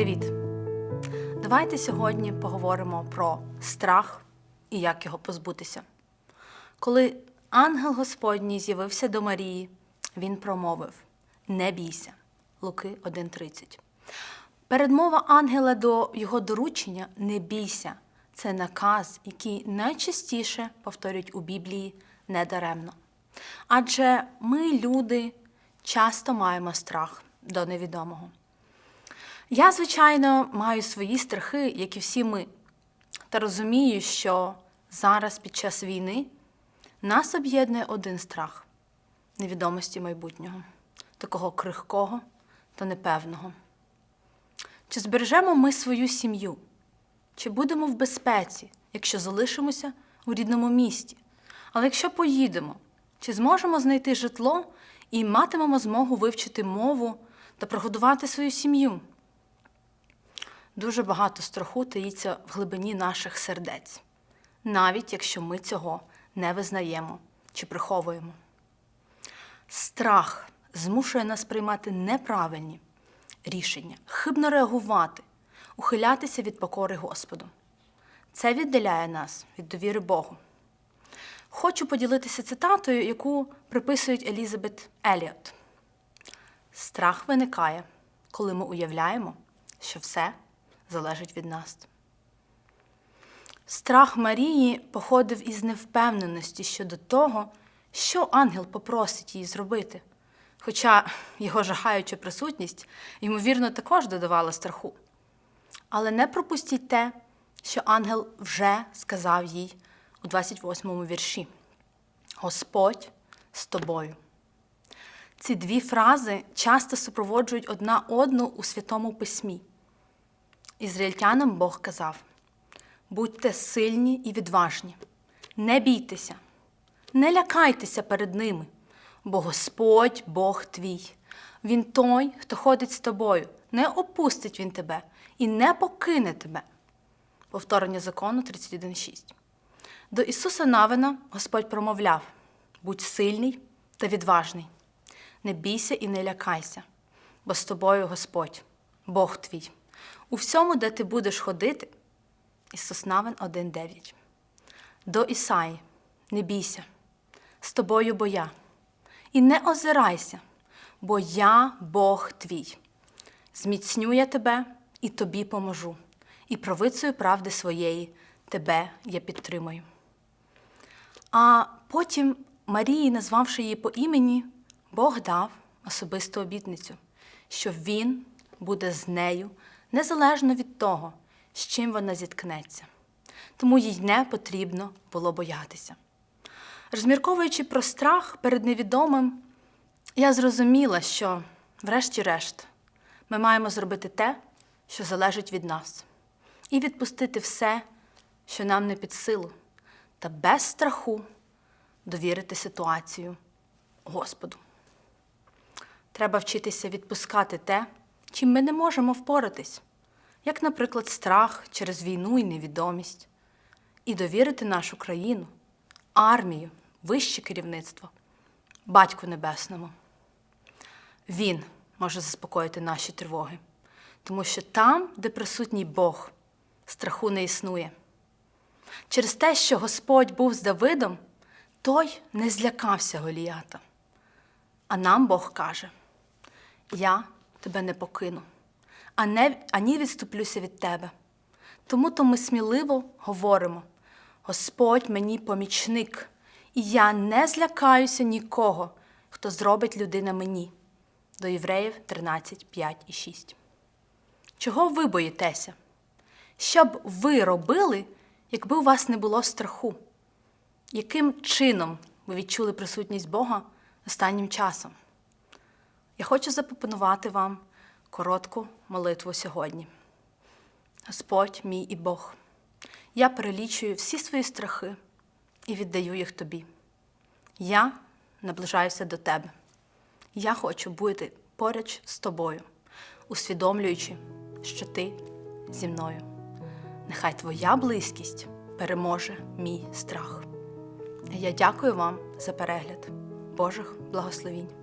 Привіт! Давайте сьогодні поговоримо про страх і як його позбутися. Коли ангел Господній з'явився до Марії, він промовив: Не бійся. Луки 1.30. Передмова ангела до його доручення не бійся. Це наказ, який найчастіше повторюють у Біблії недаремно. Адже ми, люди, часто маємо страх до невідомого. Я, звичайно, маю свої страхи, як і всі ми, та розумію, що зараз під час війни нас об'єднує один страх невідомості майбутнього, такого крихкого та непевного. Чи збережемо ми свою сім'ю? Чи будемо в безпеці, якщо залишимося у рідному місті? Але якщо поїдемо, чи зможемо знайти житло і матимемо змогу вивчити мову та прогодувати свою сім'ю? Дуже багато страху таїться в глибині наших сердець, навіть якщо ми цього не визнаємо чи приховуємо. Страх змушує нас приймати неправильні рішення, хибно реагувати, ухилятися від покори Господу. Це віддаляє нас від довіри Богу. Хочу поділитися цитатою, яку приписують Елізабет Еліот. Страх виникає, коли ми уявляємо, що все залежить від нас. Страх Марії походив із невпевненості щодо того, що ангел попросить її зробити. Хоча його жахаюча присутність, ймовірно, також додавала страху. Але не пропустіть те, що ангел вже сказав їй у 28 вірші: Господь з тобою. Ці дві фрази часто супроводжують одна одну у Святому Письмі. Ізраїльтянам Бог казав: будьте сильні і відважні, не бійтеся, не лякайтеся перед ними, бо Господь Бог твій. Він той, хто ходить з тобою, не опустить він тебе і не покине тебе. Повторення закону 31.6. До Ісуса Навина Господь промовляв: будь сильний та відважний, не бійся і не лякайся, бо з тобою Господь, Бог твій. У всьому, де ти будеш ходити, Ісус Навин 1.9. До Ісаї, не бійся, з тобою бо я, і не озирайся, бо я Бог твій. Зміцню я тебе і тобі поможу, і провицею правди своєї тебе я підтримую. А потім Марії, назвавши її по імені, Бог дав особисту обітницю, що Він буде з нею незалежно від того, з чим вона зіткнеться. Тому їй не потрібно було боятися. Розмірковуючи про страх перед невідомим, я зрозуміла, що, врешті-решт, ми маємо зробити те, що залежить від нас, і відпустити все, що нам не під силу, та без страху довірити ситуацію Господу. Треба вчитися відпускати те, чим ми не можемо впоратись, як, наприклад, страх через війну і невідомість, і довірити нашу країну, армію, вище керівництво, Батьку Небесному. Він може заспокоїти наші тривоги, тому що там, де присутній Бог, страху не існує. Через те, що Господь був з Давидом, той не злякався Голіята. А нам Бог каже: Я тебе не покину, а не, ані відступлюся від тебе. Тому то ми сміливо говоримо: Господь мені помічник, і я не злякаюся нікого, хто зробить людина мені. До Євреїв 13, 5 і 6. Чого ви боїтеся? Що б ви робили, якби у вас не було страху? Яким чином ви відчули присутність Бога останнім часом? Я хочу запропонувати вам коротку молитву сьогодні. Господь мій і Бог, я перелічую всі свої страхи і віддаю їх тобі. Я наближаюся до тебе. Я хочу бути поруч з тобою, усвідомлюючи, що ти зі мною. Нехай твоя близькість переможе мій страх. Я дякую вам за перегляд Божих благословінь.